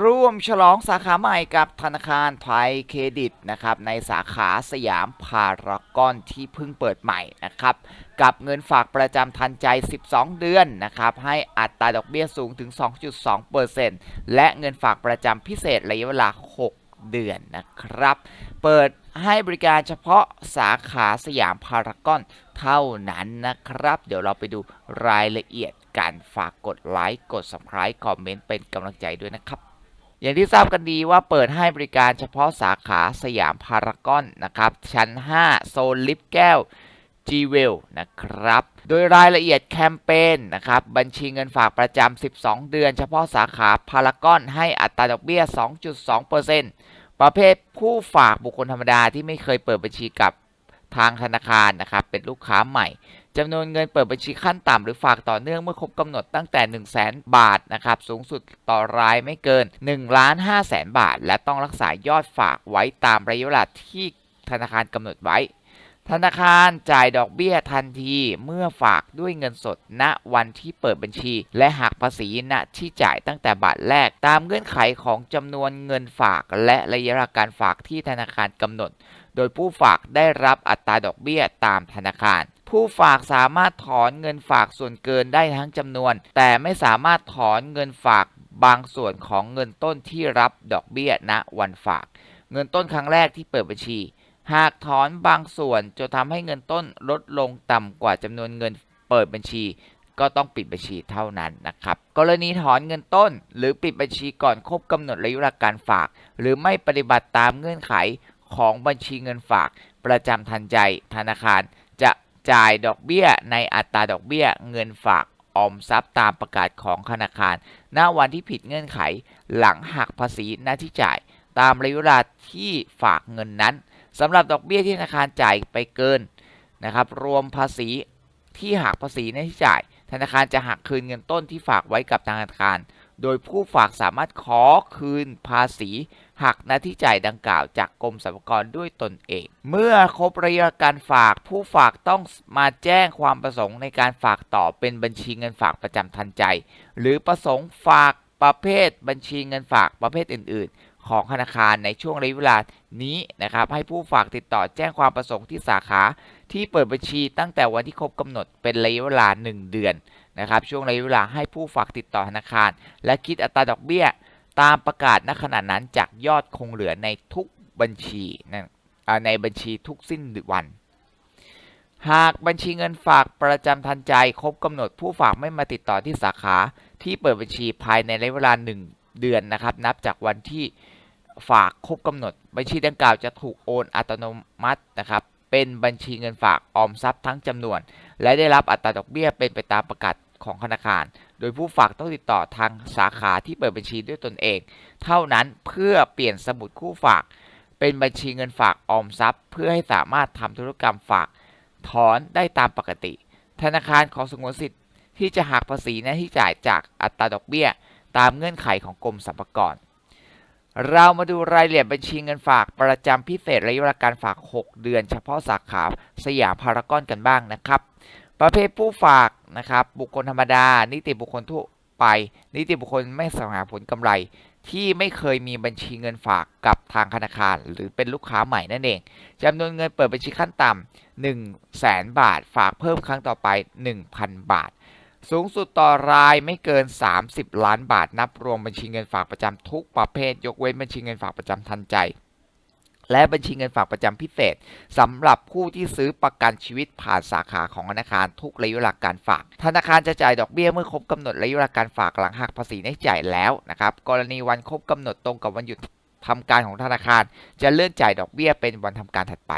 ร่วมฉลองสาขาใหม่กับธนาคารไทยเครดิตนะครับในสาขาสยามพารากอนที่เพิ่งเปิดใหม่นะครับกับเงินฝากประจำทันใจ 12 เดือนนะครับให้อัตราดอกเบี้ยสูงถึง 2.2%และเงินฝากประจำพิเศษระยะเวลา 6 เดือนนะครับ เปิดให้บริการเฉพาะสาขาสยามพารากอนเท่านั้นนะครับ เดี๋ยวเราไปดูรายละเอียดกันฝากกดไลค์ กด subscribe คอมเมนต์เป็นกำลังใจด้วยนะครับ อย่างที่ทราบกันดีว่าเปิดให้บริการเฉพาะสาขาสยามพารากอนนะครับ ชั้น 5 โซนลิฟต์แก้ว g w e l l นะครับ โดยรายละเอียดแคมเปญนะครับ บัญชีเงินฝากประจำ 12 เดือน เฉพาะสาขาพารากอนให้อัตราดอกเบี้ย 2.2%ประเภทผู้ฝากบุคคลธรรมดาที่ไม่เคยเปิดบัญชีกับทางธนาคารนะครับ เป็นลูกค้าใหม่ จำนวนเงินเปิดบัญชีขั้นต่ำหรือฝากต่อเนื่องเมื่อครบกำหนดตั้งแต่ 1 0 0 0 0แบาทนะครับสูงสุดต่อรายไม่เกิน1ล้าน5แสนบาท และต้องรักษายอดฝากไว้ตามระยะเวลาที่ธนาคารกำหนดไว้ ธนาคารจ่ายดอกเบี้ยทันทีเมื่อฝากด้วยเงินสด ณวันที่เปิดบัญชี และหักภาษีณที่จ่ายตั้งแต่บาทแรก ตามเงื่อนไขของจำนวนเงินฝากและระยะเวลาการฝากที่ธนาคารกำหนด โดยผู้ฝากได้รับอัตราดอกเบี้ยตามธนาคาร ผู้ฝากสามารถถอนเงินฝากส่วนเกินได้ทั้งจำนวน แต่ไม่สามารถถอนเงินฝากบางส่วนของเงินต้นที่รับดอกเบี้ยณวันฝาก เงินต้นครั้งแรกที่เปิดบัญชี หากถอนบางส่วนจะทำให้เงินต้นลดลงต่ำกว่าจำนวนเงินเปิดบัญชี ก็ต้องปิดบัญชีเท่านั้นนะครับ กรณีถอนเงินต้น หรือปิดบัญชีก่อนครบกำหนดระยะเวลาการฝาก หรือไม่ปฏิบัติตามเงื่อนไขของบัญชีเงินฝาก ประจำทันใจธนาคารจะ จ่ายดอกเบี้ยในอัตราดอกเบี้ยเงินฝากออมทรัพย์ตามประกาศของธนาคาร ณ วันที่ผิดเงื่อนไข หลังหักภาษีหน้าที่จ่าย ตามระยะเวลาที่ฝากเงินนั้นสำหรับดอกเบี้ยที่ธนาคารจ่ายไปเกินนะครับ รวมภาษีที่หักภาษีหน้าที่จ่าย ธนาคารจะหักคืนเงินต้นที่ฝากไว้กับธนาคาร โดยผู้ฝากสามารถขอคืนภาษีหักหน้าที่จ่ายดังกล่าวจากกรมสรรพากรด้วยตนเอง เมื่อครบระยะการฝากผู้ฝากต้องมาแจ้งความประสงค์ในการฝากต่อเป็นบัญชีเงินฝากประจำทันใจ หรือประสงค์ฝากประเภทบัญชีเงินฝากประเภทอื่น ๆ ของธนาคารในช่วงระยะเวลานี้นะครับ ให้ผู้ฝากติดต่อแจ้งความประสงค์ที่สาขาที่เปิดบัญชีตั้งแต่วันที่ครบกำหนดเป็นระยะเวลา 1 เดือน นะครับช่วงระยะเวลาให้ผู้ฝากติดต่อธนาคาร และคิดอัตราดอกเบี้ยตามประกาศณขณะนั้นจากยอดคงเหลือในทุกบัญชีนในบัญชีทุกสิ้นวัน หากบัญชีเงินฝากประจำทันใจครบกำหนดผู้ฝากไม่มาติดต่อที่สาขาที่เปิดบัญชีภายในระยะเวลา 1 เดือนนะครับ นับจากวันที่ฝากครบกำหนด บัญชีดังกล่าวจะถูกโอนอัตโนมัตินะครับเป็นบัญชีเงินฝากออมทรัพย์ทั้งจำนวน และได้รับอัตราดอกเบี้ยเป็นไปตามประกาศ ของธนาคาร โดยผู้ฝากต้องติดต่อทางสาขาที่เปิดบัญชีด้วยตนเอง เท่านั้นเพื่อเปลี่ยนสมุดคู่ฝาก เป็นบัญชีเงินฝากออมทรัพย์ เพื่อให้สามารถทำธุรกรรมฝากถอนได้ตามปกติ ธนาคารขอสงวนสิทธิ์ที่จะหักภาษีหน้าที่จ่ายจากอัตราดอกเบี้ย ตามเงื่อนไขของกรมสรรพากรเรามาดูรายละเอียดบัญชีเงินฝากประจำพิเศษระยะเวลาการฝาก 6 เดือน เฉพาะสาขาสยามพารากอนกันบ้างนะครับ ประเภทผู้ฝากนะครับบุคคลธรรมดา นิติบุคคลทั่วไป นิติบุคคลไม่สวงหาผลกำไร ที่ไม่เคยมีบัญชีเงินฝากกับทางธนาคาร หรือเป็นลูกค้าใหม่นั่นเองจำนวนเงินเปิดบัญชีขั้นต่ำ1 0 0 0 0แสนบาท ฝากเพิ่มครั้งต่อไป 1,000 บาท สูงสุดต่อรายไม่เกิน 30 ล้านบาท นับรวมบัญชีเงินฝากประจำทุกประเภท ยกเว้นบัญชีเงินฝากประจำทันใจ และบัญชีเงินฝากประจำพิเศษสำหรับผู้ที่ซื้อประกันชีวิตผ่านสาขาของธนาคารทุกระยะเวลาการฝาก ธนาคารจะจ่ายดอกเบี้ยเมื่อครบกำหนดระยะเวลาการฝากหลังหักภาษีได้จ่ายแล้วนะครับกรณีวันครบกำหนดตรงกับวันหยุดทำการของธนาคาร จะเลื่อนจ่ายดอกเบี้ยเป็นวันทำการถัดไป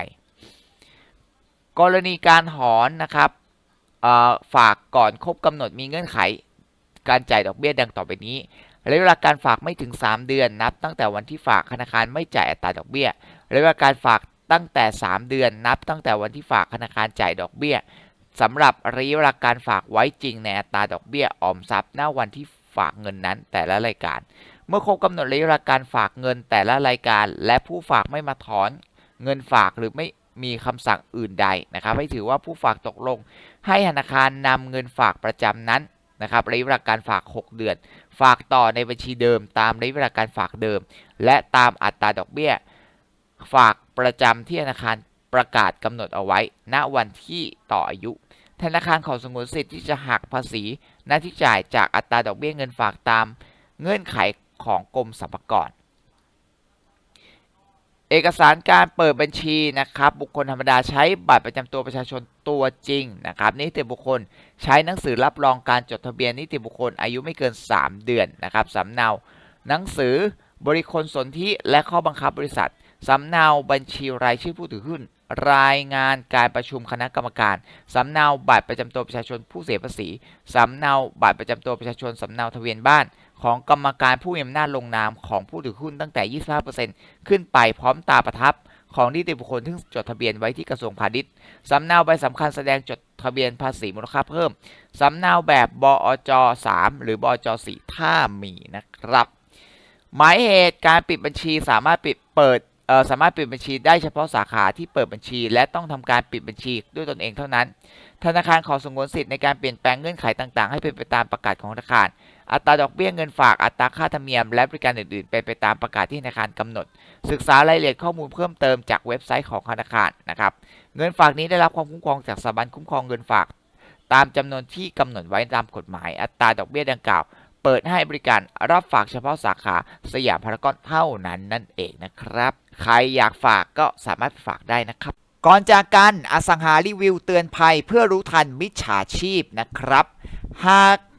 กรณีการถอนนะครับฝากก่อนครบกำหนดมีเงื่อนไข การจ่ายดอกเบี้ยดังต่อไปนี้ ระยะเวลาการฝากไม่ถึง 3 เดือนนับ ตั้งแต่วันที่ฝากธนาคารไม่จ่ายอัตราดอกเบี้ยระยะเวลาการฝากตั้งแต่ 3 เดือนนับ ตั้งแต่วันที่ฝากธนาคารจ่ายดอกเบี้ยสำหรับระยะเวลาการฝากไว้จริงในอัตราดอกเบี้ยออมทรัพย์ ณวันที่ฝากเงินนั้นแต่ละรายการ เมื่อครบกำหนดระยะเวลาการฝากเงินแต่ละรายการ และผู้ฝากไม่มาถอนเงินฝากหรือไม่มีคำสั่งอื่นใดนะครับให้ถือว่าผู้ฝากตกลง ให้ธนาคารนำเงินฝากประจำนั้น นะครับระยะเวลาการฝาก 6 เดือน ฝากต่อในบัญชีเดิม ตามระยะเวลาการฝากเดิม และตามอัตราดอกเบี้ย ฝากประจำที่ธนาคารประกาศกำหนดเอาไว้ ณวันที่ต่ออายุ ธนาคารขอสงวนสิทธิ์ที่จะหักภาษีหน้าที่จ่ายจากอัตราดอกเบี้ยเงินฝากตาม เงื่อนไขของกรมสรรพากร เอกสารการเปิดบัญชีนะครับ บุคคลธรรมดาใช้บัตรประจำตัวประชาชนตัวจริงนะครับนิติบุคคลใช้หนังสือรับรองการจดทะเบียนนิติบุคคลอายุไม่เกิน 3 เดือนนะครับสำเนาหนังสือบริคลสนธิและข้อบังคับบริษัทสำเนาบัญชีรายชื่อผู้ถือหุ้นรายงานการประชุมคณะกรรมการสำเนาบัตรประจำตัวประชาชนผู้เสียภาษีสำเนาบัตรประจำตัวประชาชนสำเนาทะเบียนบ้านของกรรมการผู้มีอำนาจลงนามของผู้ถือหุ้นตั้งแต่ 25%ขึ้นไปพร้อมตาประทับของนิติบุคคลที่จดทะเบียนไว้ที่กระทรวงพาณิชย์ สำเนาใบสำคัญแสดงจดทะเบียนภาษีมูลค่าเพิ่ม สำเนาแบบบอจ3หรือบอจ4ถ้ามีนะครับ หมายเหตุการปิดบัญชีสามารถปิดเปิดสามารถปิดบัญชีได้เฉพาะสาขาที่เปิดบัญชี และต้องทำการปิดบัญชีด้วยตนเองเท่านั้น ธนาคารขอสงวนสิทธิ์ในการเปลี่ยนแปลงเงื่อนไขต่าง ๆ ให้เป็นไปตามประกาศของธนาคาร อัตราดอกเบี้ยเงินฝากอัตราค่าธรรมเนียม และบริการอื่นๆ เป็นไปตามประกาศที่ธนาคารกำหนด ศึกษารายละเอียดข้อมูลเพิ่มเติมจากเว็บไซต์ของธนาคารนะครับเงินฝากนี้ได้รับความคุ้มครองจากสถาบันคุ้มครองเงินฝาก ตามจำนวนที่กำหนดไว้ตามกฎหมาย อัตราดอกเบี้ยดังกล่าว เปิดให้บริการรับฝากเฉพาะสาขาสยามพารากอนเท่านั้นนั่นเองนะครับ ใครอยากฝากก็สามารถฝากได้นะครับก่อนจากกันอสังหารีวิวเตือนภัยเพื่อรู้ทันมิจฉาชีพนะครับ หาก